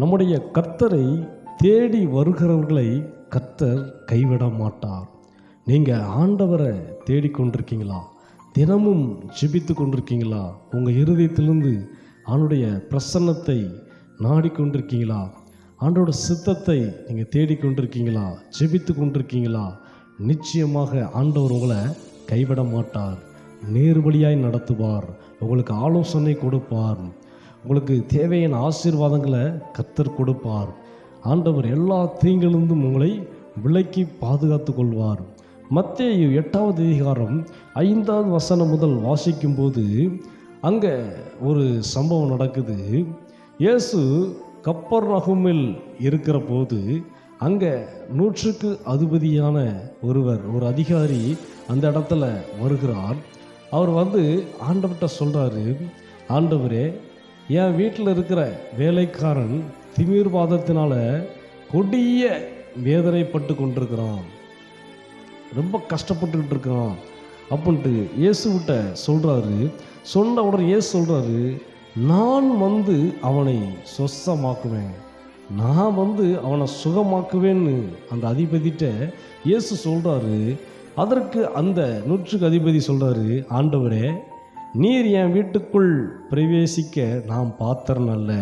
நம்முடைய கர்த்தரை தேடி வருகிறவர்களை கர்த்தர் கைவிட மாட்டார். நீங்கள் ஆண்டவரை தேடிக்கொண்டிருக்கீங்களா தினமும் ஜெபித்து கொண்டிருக்கீங்களா? உங்கள் இருதயத்திலிருந்து ஆண்டுடைய பிரசன்னத்தை நாடிக்கொண்டிருக்கீங்களா ஆண்டோட சித்தத்தை நீங்கள் தேடிக்கொண்டிருக்கீங்களா ஜெபித்து கொண்டிருக்கீங்களா? நிச்சயமாக ஆண்டவர் உங்களை கைவிட மாட்டார். நேர்வழியாய் நடத்துவார். உங்களுக்கு ஆலோசனை கொடுப்பார். உங்களுக்கு தேவையான ஆசீர்வாதங்களை கத்தர் கொடுப்பார். ஆண்டவர் எல்லா தீங்கிலிருந்தும் உங்களை விலக்கி பாதுகாத்து கொள்வார். மத்தேயு எட்டாவது அதிகாரம் ஐந்தாவது வசனம் முதல் வாசிக்கும்போது அங்கே ஒரு சம்பவம் நடக்குது. இயேசு கப்பர் நகுமில் இருக்கிற போது அங்கே நூற்றுக்கு அதிபதியான ஒருவர் ஒரு அதிகாரி அந்த இடத்துல வருகிறார். அவர் வந்து ஆண்டவர்கிட்ட சொல்கிறாரு ஆண்டவரே என் வீட்டில் இருக்கிற வேலைக்காரன் திமிர்வாதத்தினால கொடிய வேதனைப்பட்டு கொண்டிருக்கிறான். ரொம்ப கஷ்டப்பட்டுக்கிட்டு இருக்கிறான் அப்படின்ட்டு இயேசுவிட்ட சொல்கிறாரு சொன்ன உடனே இயேசு சொல்கிறாரு நான் வந்து அவனை சொசமாக்குவேன் நான் வந்து அவனை சுகமாக்குவேன்னு. அந்த அதிபதிட்ட இயேசு சொல்கிறாரு அதற்கு அந்த நூற்றுக்கு அதிபதி சொல்கிறாரு ஆண்டவரே நீர் என் வீட்டுக்குள் பிரவேசிக்க நாம் பாத்திரம் அல்ல.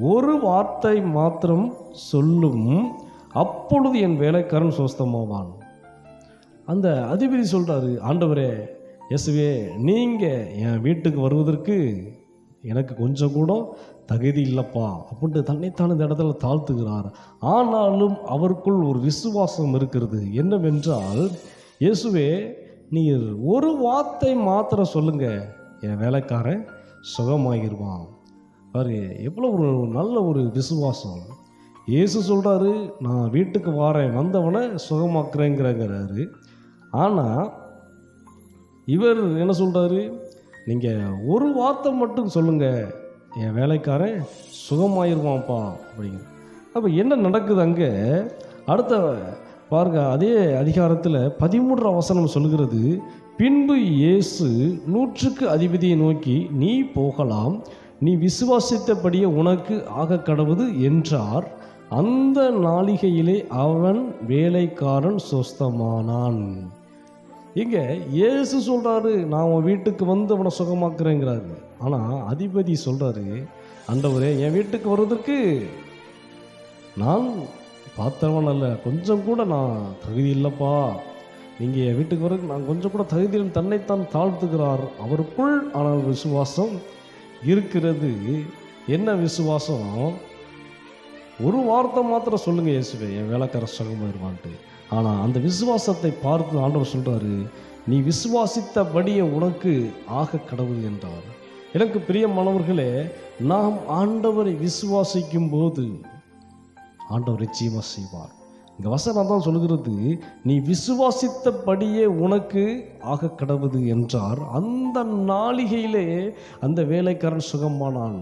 ஒரு வார்த்தை மாத்திரம் சொல்லும். அப்பொழுது என் வேலைக்காரன் சுஸ்தமாவான். அந்த அதிபதி சொல்கிறாரு ஆண்டவரே இயேசுவே நீங்கள் என் வீட்டுக்கு வருவதற்கு எனக்கு கொஞ்சம் கூட தகுதி இல்லைப்பா. அப்படின்ட்டு தன்னைத்தான் இந்த இடத்துல தாழ்த்துகிறார். ஆனாலும் அவருக்குள் ஒரு விசுவாசம் இருக்கிறது. என்னவென்றால் இயேசுவே நீர் ஒரு வார்த்தை மாத்திரம் சொல்லுங்கள் என் வேலைக்காரன் சுகமாகிடுவான் பாரு எவ்வளோ ஒரு நல்ல ஒரு விசுவாசம். இயேசு சொல்கிறாரு நான் வீட்டுக்கு வாரேன் வந்தவனை சுகமாக்குறேங்கிறங்கிறாரு. ஆனால் இவர் என்ன சொல்கிறாரு நீங்கள் ஒரு வார்த்தை மட்டும் சொல்லுங்கள் என் வேலைக்காரன் சுகமாயிருவான்ப்பா அப்படிங்கிற அப்போ என்ன நடக்குது அங்கே? அடுத்த பாருங்க அதே அதிகாரத்தில் பதிமூன்று அவசரம் சொல்கிறது பின்பு இயேசு நூற்றுக்கு அதிபதியை நோக்கி நீ போகலாம் நீ விசுவாசித்தபடியே உனக்கு ஆக கடவுது என்றார். அந்த நாளிகையிலே அவன் வேலைக்காரன் சொஸ்தமானான். இங்கே இயேசு சொல்கிறாரு நான் உன் வீட்டுக்கு வந்து அவனை சுகமாக்குறேங்கிறாரு. ஆனால் அதிபதி சொல்கிறாரு அந்தவரே என் வீட்டுக்கு வர்றதுக்கு நான் பார்த்தவன் அல்ல. கொஞ்சம் கூட நான் தகுதி இல்லைப்பா. நீங்கள் என் வீட்டுக்கு வர நான் கொஞ்சம் கூட தகுதியில் தன்னைத்தான் தாழ்த்துகிறார். அவருக்குள் ஆனால் விசுவாசம் இருக்கிறது. என்ன விசுவாசம்? ஒரு வார்த்தை மாத்திரம் சொல்லுங்கள் இயேசுவே. என் வேலைக்கார சுகமாயிருவான்ட்டு ஆனால் அந்த விசுவாசத்தை பார்த்து ஆண்டவர் சொல்கிறாரு நீ விசுவாசித்தபடியே உனக்கு ஆக கடவுள் என்றார். எனக்கு பிரியமானவர்களே நாம் ஆண்டவரை விசுவாசிக்கும் போது ஆண்டவர் நிச்சயமாக செய்வார். இந்த வசனம் தான் சொல்கிறது நீ விசுவாசித்தபடியே உனக்கு ஆக கடவுது என்றார். அந்த நாளிகையிலே அந்த வேலைக்காரன் சுகமானான்.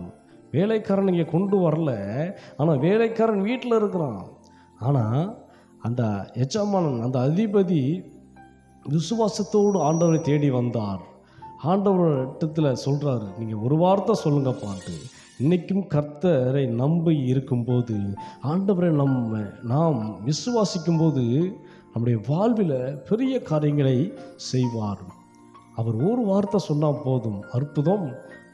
வேலைக்காரன் இங்கே கொண்டு வரல. ஆனால் வேலைக்காரன் வீட்டில் இருக்கிறான். ஆனால் அந்த எஜமானன் அந்த அதிபதி விசுவாசத்தோடு ஆண்டவரை தேடி வந்தார். ஆண்டவர் இடத்துல சொல்கிறாரு நீங்கள் ஒரு வார்த்தை சொல்லுங்கப்பான்ட்டு இன்றைக்கும் கர்த்தரை நம்பி இருக்கும்போது ஆண்டவரை நம்ம நாம் விசுவாசிக்கும்போது நம்முடைய வாழ்வில் பெரிய காரியங்களை செய்வார். அவர் ஒரு வார்த்தை சொன்னால் போதும் அற்புதம்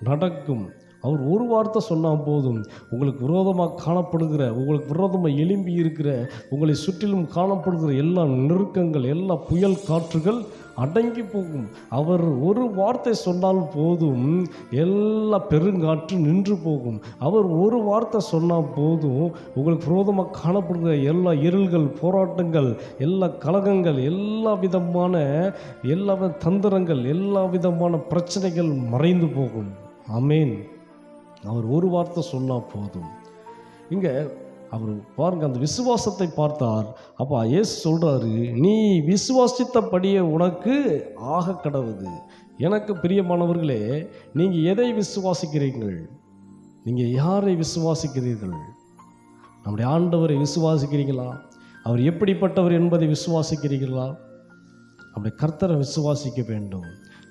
நடக்கும். அவர் ஒரு வார்த்தை சொன்னால் போதும் உங்களுக்கு விரோதமாக காணப்படுகிற உங்களுக்கு விரோதமாக எழும்பி இருக்கிற உங்களை சுற்றிலும் காணப்படுகிற எல்லா நெருக்கங்கள் எல்லா புயல் காற்றுகள் அடங்கி போகும். அவர் ஒரு வார்த்தை சொன்னால் போதும். எல்லா பெருங்காற்று நின்று போகும். அவர் ஒரு வார்த்தை சொன்னால் போதும். உங்களுக்கு விரோதமாக காணப்படுகிற எல்லா இருள்கள் போராட்டங்கள் எல்லா கலகங்கள் எல்லா விதமான எல்லா தந்திரங்கள் எல்லா விதமான பிரச்சனைகள் மறைந்து போகும். அமேன் அவர் ஒரு வார்த்தை சொன்னால் போதும். இங்கே அவர் பாருங்கள் அந்த விசுவாசத்தை பார்த்தார். அப்பா ஏசு சொல்கிறாரு நீ விசுவாசித்தபடியே உனக்கு ஆக கடவுது. எனக்கு பிரியமானவர்களே நீங்கள் எதை விசுவாசிக்கிறீர்கள்? நீங்கள் யாரை விசுவாசிக்கிறீர்கள்? நம்முடைய ஆண்டவரை விசுவாசிக்கிறீங்களா அவர் எப்படிப்பட்டவர் என்பதை விசுவாசிக்கிறீர்களா? நம்முடைய கர்த்தரை விசுவாசிக்க வேண்டும்.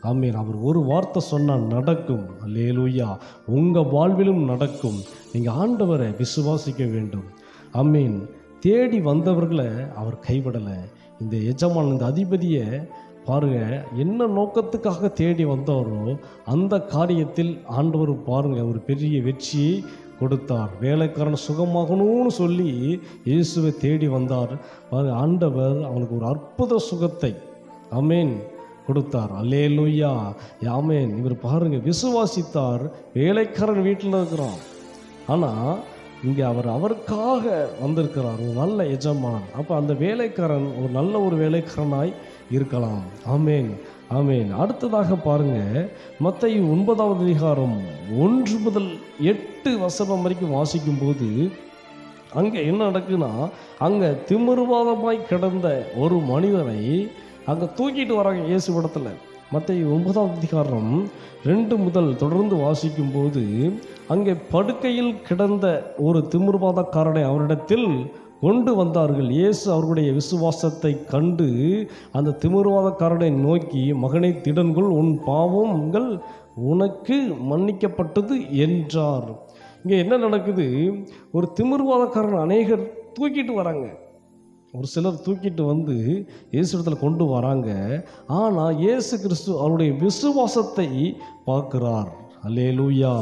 ஆமீன். அவர் ஒரு வார்த்தை சொன்னால் நடக்கும். லேலுயா உங்கள் வாழ்விலும் நடக்கும். நீங்கள் ஆண்டவரை விசுவாசிக்க வேண்டும். ஆமீன். தேடி வந்தவர்களை அவர் கைவிடலை. இந்த எஜமான் இந்த அதிபதியை பாருங்க என்ன நோக்கத்துக்காக தேடி வந்தாரோ அந்த காரியத்தில் ஆண்டவர் பாருங்க ஒரு பெரிய வெற்றியை கொடுத்தார். வேலைக்காரன் சுகமாகணும்னு சொல்லி இயேசுவை தேடி வந்தார். பாருங்க ஆண்டவர் அவனுக்கு ஒரு அற்புத சுகத்தை. அமீன் கொடுத்தார். அல்லேலூயா. யாமேன் இவர் பாருங்க விசுவாசித்தார். வேலைக்காரன் வீட்டில் இருக்கிறான் ஆனால் இங்கே அவர் அவருக்காக வந்திருக்கிறார். ஒரு நல்ல எஜமான். அப்போ அந்த வேலைக்காரன் ஒரு நல்ல ஒரு வேலைக்காரனாய் இருக்கலாம். ஆமேன். ஆமேன். அடுத்ததாக பாருங்க மத்திய ஒன்பதாவது அதிகாரம் ஒன்று முதல் எட்டு வசனம் வரைக்கும் வாசிக்கும்போது அங்கே என்ன நடக்குன்னா அங்கே திமிர்வாதமாய் கிடந்த ஒரு மனிதனை அங்கே தூக்கிட்டு வராங்க இயேசு படத்தில். மற்ற ஒன்பதாம் அதிகாரம் ரெண்டு முதல் தொடர்ந்து வாசிக்கும்போது அங்கே படுக்கையில் கிடந்த ஒரு திமிர்வாதக்காரனை அவரிடத்தில் கொண்டு வந்தார்கள். இயேசு அவர்களுடைய விசுவாசத்தை கண்டு அந்த திமிர்வாதக்காரனை நோக்கி மகனை திடன்கொள் உன் பாவங்கள் உனக்கு மன்னிக்கப்பட்டது என்றார். இங்கே என்ன நடக்குது? ஒரு திமிர்வாதக்காரன் அநேகர் தூக்கிட்டு வராங்க. ஒரு சிலர் தூக்கிட்டு வந்து இயேசுடத்தில் கொண்டு வராங்க. ஆனால் இயேசு கிறிஸ்து அவருடைய விசுவாசத்தை பார்க்கிறார். அல்லே லூயா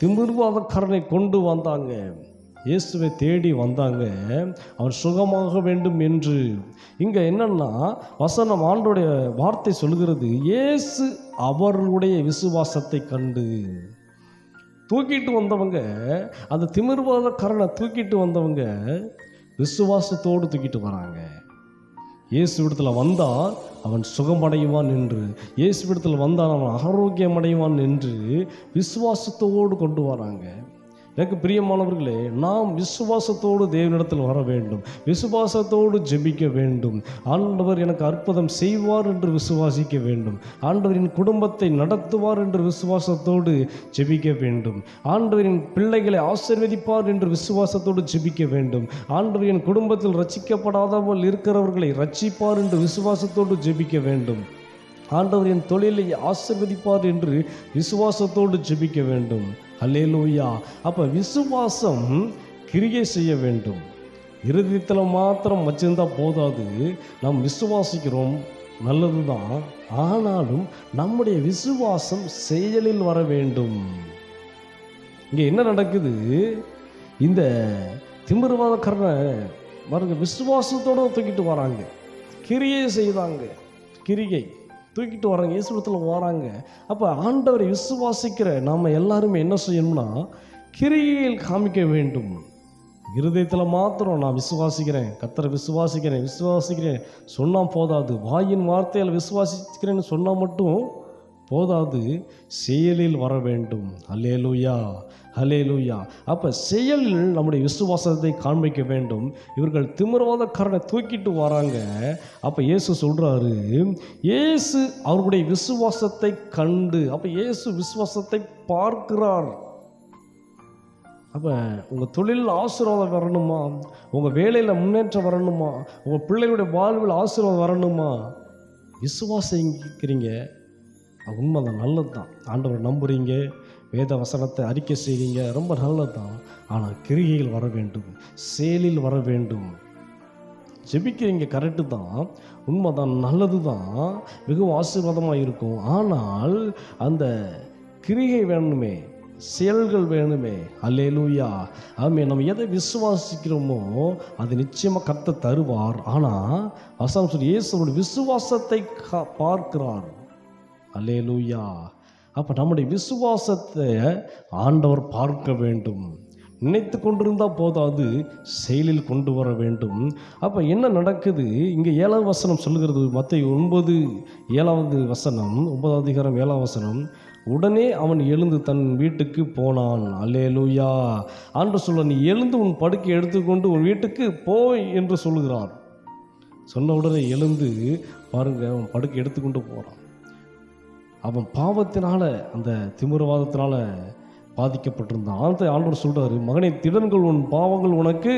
திமிர்வாதக்காரனை கொண்டு வந்தாங்க. இயேசுவை தேடி வந்தாங்க. அவர் சுகமாக வேண்டும் என்று. இங்கே என்னென்னா வசனம் ஆண்டோடைய வார்த்தை சொல்கிறது இயேசு அவருடைய விசுவாசத்தை கண்டு. தூக்கிட்டு வந்தவங்க அந்த திமிர்வாதக்காரனை தூக்கிட்டு வந்தவங்க விசுவாசத்தோடு தூக்கிட்டு வராங்க. இயேசு இடத்துல வந்தால் அவன் சுகமடைவான் என்று இயேசு இடத்துல வந்தால் அவன் ஆரோக்கியம் அடைவான் என்று விசுவாசத்தோடு கொண்டு வராங்க. எனக்கு பிரியமானவர்களே நாம் விசுவாசத்தோடு தேவனிடத்தில் வர வேண்டும் விசுவாசத்தோடு ஜெபிக்க வேண்டும். ஆண்டவர் எனக்கு அற்புதம் செய்வார் என்று விசுவாசிக்க வேண்டும். ஆண்டவரின் குடும்பத்தை நடத்துவார் என்று விசுவாசத்தோடு ஜெபிக்க வேண்டும். ஆண்டவரின் பிள்ளைகளை ஆசீர்வதிப்பார் என்று விசுவாசத்தோடு ஜெபிக்க வேண்டும். ஆண்டவரின் குடும்பத்தில் ரட்சிக்கப்படாதவர்கள் இருக்கிறவர்களை ரட்சிப்பார் என்று விசுவாசத்தோடு ஜெபிக்க வேண்டும். ஆண்டவர் என் தொழிலை ஆசிர்வதிப்பார் என்று விசுவாசத்தோடு ஜெபிக்க வேண்டும். அல்லே லூயா அப்போ விசுவாசம் கிரியை செய்ய வேண்டும். இருதயத்தில் மாத்திரம் வச்சிருந்தா போதாது. நாம் விசுவாசிக்கிறோம். நல்லது தான் ஆனாலும் நம்முடைய விசுவாசம் செயலில் வர வேண்டும். இங்கே என்ன நடக்குது? இந்த திமிர்வாதக்காரனை பாருங்க விசுவாசத்தோடு தூக்கிட்டு வராங்க. கிரியை செய்தாங்க. கிரிகை தூக்கிட்டு வராங்க இயேசுவத்தில் வராங்க. அப்போ ஆண்டவரை விசுவாசிக்கிற நாம் எல்லாருமே என்ன செய்யணும்னா கிரியில் காமிக்க வேண்டும். இருதயத்தில் மாத்திரம் நான் விசுவாசிக்கிறேன் கத்தரை விசுவாசிக்கிறேன் விசுவாசிக்கிறேன் சொன்னால் போதாது. வாயின் வார்த்தையில் விசுவாசிக்கிறேன்னு சொன்னால் மட்டும் போதாது. செயலில் வர வேண்டும். அல்லேலூயா ஹலேலூயா அப்போ செயலில் நம்முடைய விசுவாசத்தை காண்பிக்க வேண்டும். இவர்கள் திமிரவாதக்காரனை தூக்கிட்டு வராங்க. அப்போ இயேசு சொல்கிறாரு இயேசு அவர்களுடைய விசுவாசத்தை கண்டு அப்போ இயேசு விசுவாசத்தை பார்க்கிறார். அப்போ உங்கள் தொழிலில் ஆசீர்வாதம் வரணுமா? உங்கள் வேலையில் முன்னேற்றம் வரணுமா? உங்கள் பிள்ளைகளுடைய வாழ்வில் ஆசீர்வாதம் வரணுமா? விசுவாசிக்கிறீங்க. உண்மை தான் நல்லது தான் ஆண்டவரை நம்புகிறீங்க வேத வசனத்தை அறிக்கை செய்வீங்க. ரொம்ப நல்லது தான் ஆனால் கிரிகைகள் வர வேண்டும். செயலில் வர வேண்டும். ஜெபிக்கிறீங்க கரெக்டு தான். உண்மைதான் நல்லது தான் மிகவும் ஆசீர்வாதமாக இருக்கும். ஆனால் அந்த கிரிகை வேணுமே செயல்கள் வேணுமே அல்லேலூயா. ஆமே நம்ம எதை விசுவாசிக்கிறோமோ அது நிச்சயமாக கத்த தருவார். ஆனால் வசனம் சொல்லி இயேசுவோட விசுவாசத்தை கா- பார்க்கிறார். அல்லேலூயா. அப்போ நம்முடைய விசுவாசத்தை ஆண்டவர் பார்க்க வேண்டும். நினைத்து கொண்டிருந்தால் போதாது செயலில் கொண்டு வர வேண்டும். அப்போ என்ன நடக்குது? இங்கே ஏழாவது வசனம் சொல்லுகிறது மற்ற ஒன்பது ஏழாவது வசனம் ஒன்பதாவது அதிகாரம் ஏழாவது வசனம். உடனே அவன் எழுந்து தன் வீட்டுக்கு போனான். அல்லே லூயா ஆண்டு சொல்ல நீ எழுந்து உன் படுக்கை எடுத்துக்கொண்டு உன் வீட்டுக்கு போய் என்று சொல்லுகிறார். சொன்ன உடனே எழுந்து பாருங்க அவன் படுக்கை எடுத்துக்கொண்டு போகிறான் அவன் பாவத்தினால அந்த திமிரவாதத்தினால பாதிக்கப்பட்டிருந்தான். ஆனத்தை ஆண்டவர் சொல்றாரு மகனை திடன்கள் உன் பாவங்கள் உனக்கு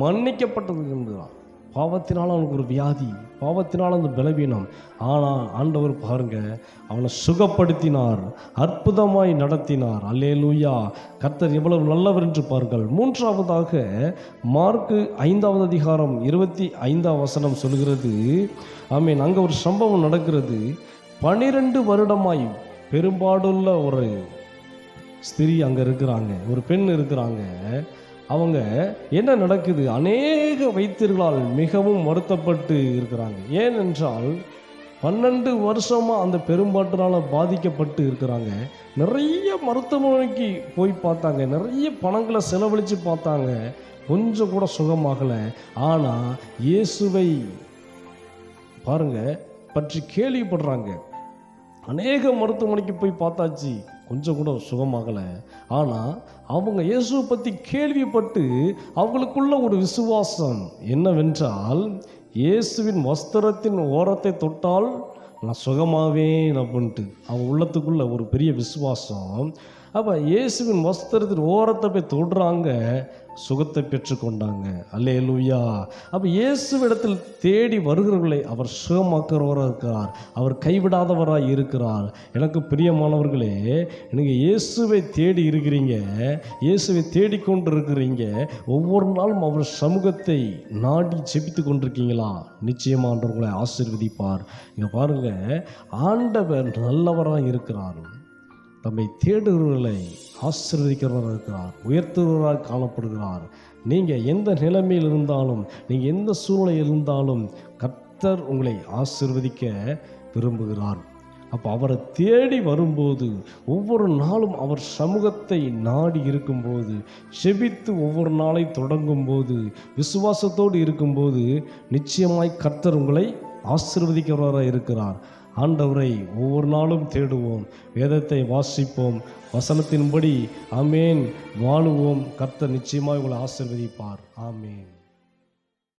மன்னிக்கப்பட்டது என்கிறான் பாவத்தினால் அவனுக்கு ஒரு வியாதி பாவத்தினால் அந்த பலவீனம். ஆனால் ஆண்டவர் பாருங்க அவனை சுகப்படுத்தினார் அற்புதமாய் நடத்தினார். அல்லேலூயா. கர்த்தர் எவ்வளவு நல்லவர் என்று பாருங்கள். மூன்றாவதாக மார்க்கு ஐந்தாவது அதிகாரம் இருபத்தி ஐந்தாம் வசனம் சொல்கிறது ஐ மீன் அங்கே ஒரு சம்பவம் நடக்கிறது. பனிரெண்டு வருடமாய் பெரும்பாடுள்ள ஒரு ஸ்திரீ அங்கே இருக்கிறாங்க. ஒரு பெண் இருக்கிறாங்க. அவங்க என்ன நடக்குது? அநேக வைத்தியர்களால் மிகவும் வருத்தப்பட்டு இருக்கிறாங்க. ஏனென்றால் பன்னெண்டு வருஷமாக அந்த பெரும்பாட்டினால் பாதிக்கப்பட்டு இருக்கிறாங்க. நிறைய மருத்துவமனைக்கு போய் பார்த்தாங்க. நிறைய பணங்களை செலவழித்து பார்த்தாங்க. கொஞ்சம் கூட சுகமாகலை. ஆனால் இயேசுவை பாருங்கள் பற்றி கேள்விப்படுறாங்க. அநேக மருத்துவமனைக்கு போய் பார்த்தாச்சு. கொஞ்சம் கூட சுகமாகலை. ஆனால் அவங்க இயேசுவை பற்றி கேள்விப்பட்டு அவங்களுக்குள்ள ஒரு விசுவாசம் என்னவென்றால் இயேசுவின் வஸ்திரத்தின் ஓரத்தை தொட்டால் நான் சுகமாவேன் அப்படின்ட்டு. அவங்க உள்ளத்துக்குள்ள ஒரு பெரிய விசுவாசம். அப்போ இயேசுவின் வஸ்திரத்தின் ஓரத்தை போய் தொடுறாங்க சுகத்தை பெற்றுக்கொண்டாங்க. அல்லே லூயா அப்போ இயேசுவிடத்தில் தேடி வருகிறவர்களை அவர் சுகமாக்குறவராக இருக்கிறார். அவர் கைவிடாதவராக இருக்கிறார். எனக்கு பிரியமானவர்களே எனக்கு இயேசுவை தேடி இருக்கிறீங்க இயேசுவை தேடிக்கொண்டு இருக்கிறீங்க ஒவ்வொரு நாளும் அவர் சமூகத்தை நாடி செபித்து கொண்டிருக்கீங்களா? நிச்சயமானவர்களை ஆசிர்வதிப்பார் ஆசீர்வதிப்பார். இங்கே பாருங்கள் ஆண்டவர் நல்லவராக இருக்கிறார். தம்மை தேடுகிறவர்களை ஆசீர்வதிக்கிறவராக இருக்கிறார் உயர்த்துகிறவராக காணப்படுகிறார். நீங்கள் எந்த நிலைமையில் இருந்தாலும் நீங்கள் எந்த சூழ்நிலையில் இருந்தாலும் கர்த்தர் உங்களை ஆசிர்வதிக்க விரும்புகிறார். அப்போ அவரை தேடி வரும்போது ஒவ்வொரு நாளும் அவர் சமூகத்தை நாடி இருக்கும்போது செபித்து ஒவ்வொரு நாளை தொடங்கும்போது விசுவாசத்தோடு இருக்கும்போது நிச்சயமாய் கர்த்தர் உங்களை ஆசிர்வதிக்கிறவராக இருக்கிறார் ஆண்டவரை ஒவ்வொரு நாளும் தேடுவோம் வேதத்தை வாசிப்போம் வசனத்தின்படி அமேன் வாழுவோம். கர்த்தர் நிச்சயமாக உங்களை ஆசிர்வதிப்பார். ஆமேன்.